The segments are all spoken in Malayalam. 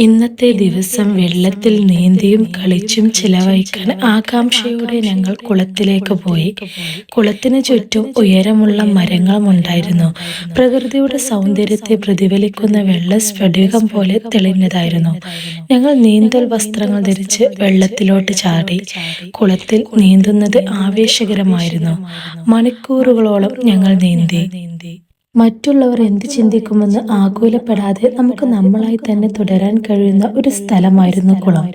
ഇന്നത്തെ ദിവസം വെള്ളത്തിൽ നീന്തിയും കളിച്ചും ചിലവഴിക്കാൻ ആകാംക്ഷയോടെ ഞങ്ങൾ കുളത്തിലേക്ക് പോയി. കുളത്തിന് ചുറ്റും ഉയരമുള്ള മരങ്ങളും ഉണ്ടായിരുന്നു. പ്രകൃതിയുടെ സൗന്ദര്യത്തെ പ്രതിഫലിക്കുന്ന വെള്ള സ്ഫടികം പോലെ തെളിഞ്ഞതായിരുന്നു. ഞങ്ങൾ നീന്തൽ വസ്ത്രങ്ങൾ ധരിച്ച് വെള്ളത്തിലോട്ട് ചാടി. കുളത്തിൽ നീന്തുന്നത് ആവേശകരമായിരുന്നു. മണിക്കൂറുകളോളം ഞങ്ങൾ നീന്തി. മറ്റുള്ളവർ എന്ത് ചിന്തിക്കുമെന്ന് ആകുലപ്പെടാതെ നമുക്ക് നമ്മളായി തന്നെ തുടരാൻ കഴിയുന്ന ഒരു സ്ഥലമായിരുന്നു കുളം.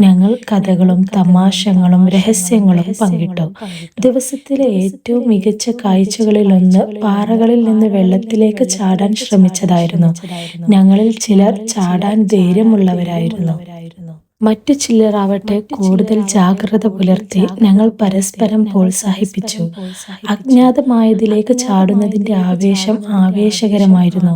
ഞങ്ങൾ കഥകളും തമാശകളും രഹസ്യങ്ങളും പങ്കിട്ടു. ദിവസത്തിലെ ഏറ്റവും മികച്ച കാഴ്ചകളിലൊന്ന് പാറകളിൽ നിന്ന് വെള്ളത്തിലേക്ക് ചാടാൻ ശ്രമിച്ചതായിരുന്നു. ഞങ്ങളിൽ ചിലർ ചാടാൻ ധൈര്യമുള്ളവരായിരുന്നു. മറ്റു ചിലരാവട്ടെ കൂടുതൽ ജാഗ്രത പുലർത്തി ഞങ്ങൾ പരസ്പരം പ്രോത്സാഹിപ്പിച്ചു. അജ്ഞാതമായതിലേക്ക് ചാടുന്നതിന്റെ ആവേശം ആവേശകരമായിരുന്നു.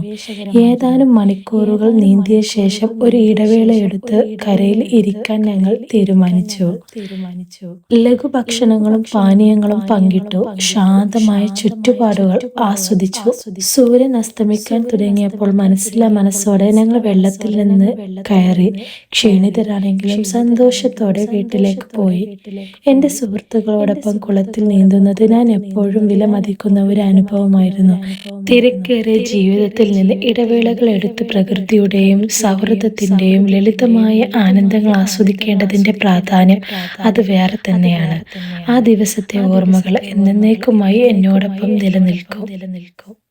ഏതാനും മണിക്കൂറുകൾ നീന്തിയ ശേഷം ഒരു ഇടവേള എടുത്ത് കരയിൽ ഇരിക്കാൻ ഞങ്ങൾ തീരുമാനിച്ചു. തീരുമാനിച്ചു. ലഘുഭക്ഷണങ്ങളും പാനീയങ്ങളും പങ്കിട്ടു. ശാന്തമായ ചുറ്റുപാടുകൾ ആസ്വദിച്ചു. സൂര്യൻ അസ്തമിക്കാൻ തുടങ്ങിയപ്പോൾ മനസ്സിലെ മനസ്സോടെ ഞങ്ങൾ വെള്ളത്തിൽ നിന്ന് കയറി ക്ഷീണിതരാണെങ്കിൽ എങ്കിലും സന്തോഷത്തോടെ വീട്ടിലേക്ക് പോയി. എന്റെ സുഹൃത്തുക്കളോടൊപ്പം കുളത്തിൽ നീന്തുന്നത് ഞാൻ എപ്പോഴും വിലമതിക്കുന്ന ഒരു അനുഭവമായിരുന്നു. തിരക്കേറിയ ജീവിതത്തിൽ നിന്ന് ഇടവേളകൾ എടുത്ത് പ്രകൃതിയുടെയും സൗഹൃദത്തിന്റെയും ലളിതമായ ആനന്ദങ്ങൾ ആസ്വദിക്കേണ്ടതിന്റെ പ്രാധാന്യം അത് വേറെ തന്നെയാണ്. ആ ദിവസത്തെ ഓർമ്മകൾ എന്നേക്കുമായി എന്നോടൊപ്പം നിലനിൽക്കും നിലനിൽക്കും.